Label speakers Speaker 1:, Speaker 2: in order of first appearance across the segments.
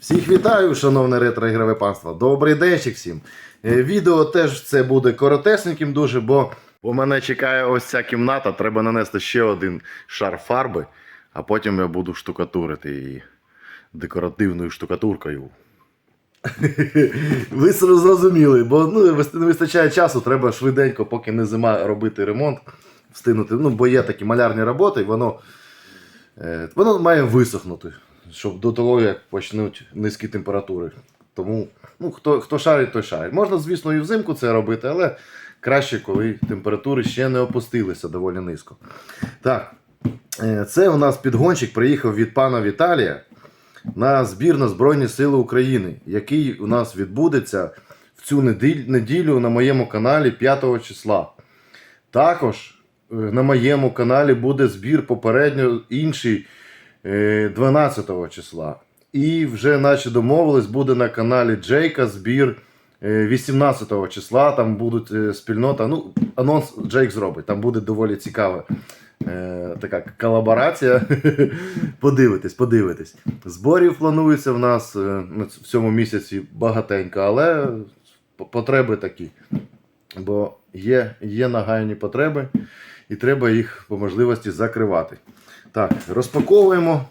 Speaker 1: Всіх вітаю, шановне ретро-ігрове панство. Добрий денчик всім. Е, Відео теж це буде коротесеньким дуже, бо у мене чекає ось ця кімната. Треба нанести ще один шар фарби, а потім я буду штукатурити її декоративною штукатуркою. Ви зрозуміли, бо ну, не вистачає часу, треба швиденько, поки не зима, робити ремонт, встигнути. Ну, бо є такі малярні роботи, воно, е, воно має висохнути, щоб до того, як почнуть низькі температури. Тому ну, хто, хто шарить, той шарить. Можна, звісно, і взимку це робити, але краще, коли температури ще не опустилися доволі низько. Так, е, це у нас підгонщик приїхав від пана Віталія на збір на Збройні Сили України, який у нас відбудеться в цю неділю, на моєму каналі 5 числа. Також е, на моєму каналі буде збір попередньо інший 12 числа. І вже, наче домовились, буде на каналі Джейка збір е, 18 числа. Там будуть е, спільнота. Ну, анонс Джейк зробить. Там буде доволі цікава е, така колаборація. подивитесь, подивитесь. Зборів планується в нас е, в цьому місяці багатенько, але потреби такі. Бо є, є нагайні потреби, і треба їх по можливості закривати. Так, розпаковуємо.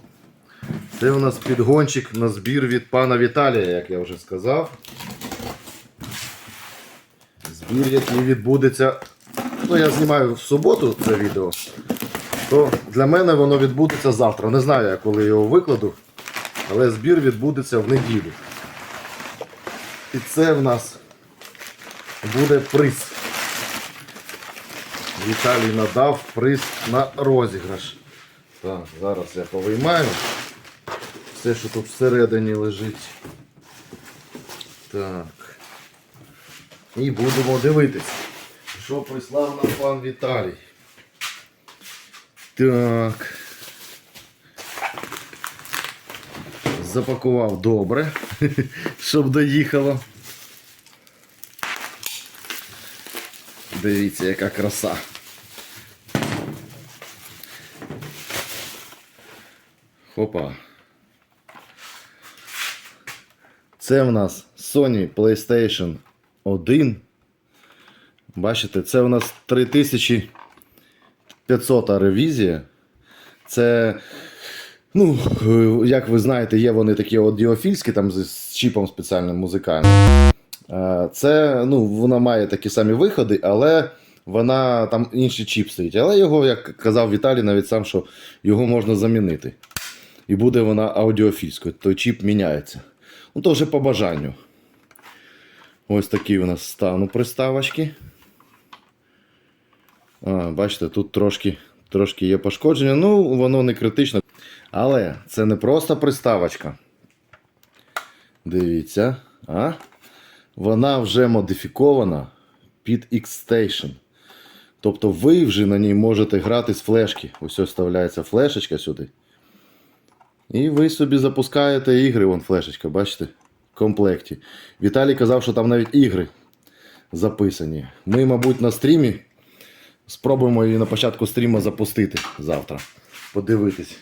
Speaker 1: Це у нас підгончик на збір від пана Віталія, як я вже сказав. Збір, який відбудеться. Ну, я знімаю в суботу це відео. То для мене воно відбудеться завтра. Не знаю, я коли його викладу, але збір відбудеться в неділю. І це в нас буде приз. Віталій надав приз на розіграш. Так, зараз я повиймаю. Все, що тут всередині лежить. Так. І будемо дивитись, що прислав нам пан Віталій. Так. Запакував добре, щоб доїхало. Дивіться, яка краса. Хопа. Це в нас Sony PlayStation 1. Бачите, це в нас 3500 ревізія. Це, ну, е, як ви знаєте, є вони такі аудіофільські, там з з чіпом спеціальним музикальним. Е, Це, ну, вона має такі самі виходи, але вона там інший чіп стоїть. Але його, як казав Віталій, навіть сам, що його можна замінити. І буде вона аудіофільською, той чіп міняється. Ну, то вже по бажанню. Ось такі у нас стану приставочки. А, бачите, тут трошки, трошки є пошкодження. Ну, воно не критично. Але це не просто приставочка. Дивіться. А? Вона вже модифікована під X-Station. Тобто ви вже на ній можете грати з флешки. Ось ось вставляється флешечка сюди. І ви собі запускаєте ігри, вон флешечка, бачите? В комплекті. Віталій казав, що там навіть ігри записані. Ми, мабуть, на стрімі спробуємо її на початку стріму запустити завтра. Подивитись,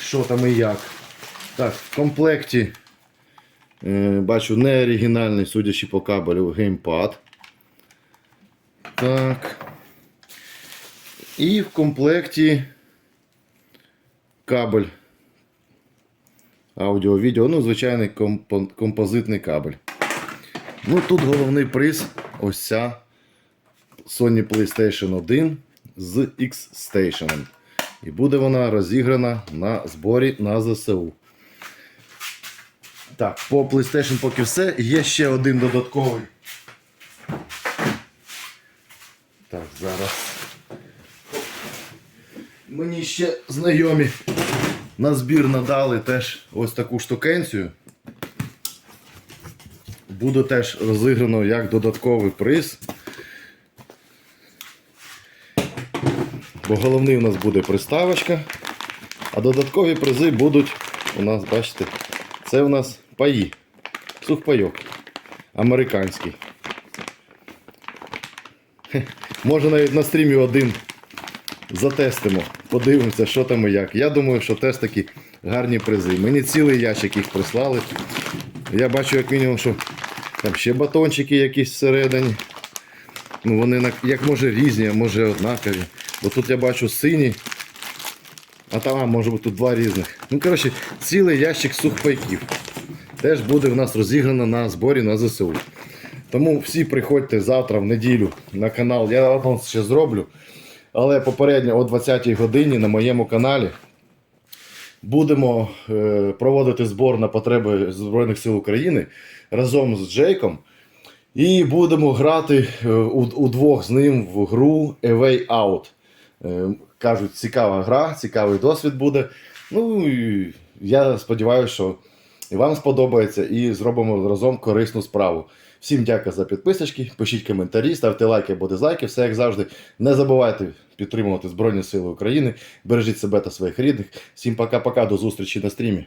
Speaker 1: що там і як. Так, в комплекті е, бачу не оригінальний, судячи по кабелю, геймпад. Так. І в комплекті кабель аудіо-відео, ну, звичайний компо- композитний кабель. Ну, тут головний приз ось ця Sony PlayStation 1 з X-Station. І буде вона розіграна на зборі на ЗСУ. Так, по PlayStation поки все. Є ще один додатковий. Так, зараз. Мені ще знайомі на збір надали теж ось таку штукенцію. Буде теж розіграно як додатковий приз. Бо головний у нас буде приставочка, а додаткові призи будуть у нас, бачите, це у нас паї. Сухпайок. Американський. Хе, Може навіть на стрімі один затестимо. Подивимося, що там і як. Я думаю, що теж такі гарні призи. Мені цілий ящик їх прислали. Я бачу, як мінімум, що там ще батончики якісь всередині. Ну, вони як може різні, а може однакові. Бо тут я бачу сині, а там а, може бути два різних. Ну, коротше, цілий ящик сухпайків. Теж буде в нас розіграно на зборі на ЗСУ. Тому всі приходьте завтра в неділю на канал. Я анонс ще зроблю. Але попередньо о 20-й годині на моєму каналі будемо е, проводити збор на потреби Збройних сил України разом з Джейком. І будемо грати е, у- удвох з ним в гру A Way Out. Е, Кажуть, цікава гра, цікавий досвід буде. Ну і я сподіваюся, що і вам сподобається, і зробимо разом корисну справу. Всім дякую за підписочки, пишіть коментарі, ставте лайки або дизлайки, все як завжди. Не забувайте підтримувати Збройні Сили України. Бережіть себе та своїх рідних. Всім пока-пока, до зустрічі на стрімі.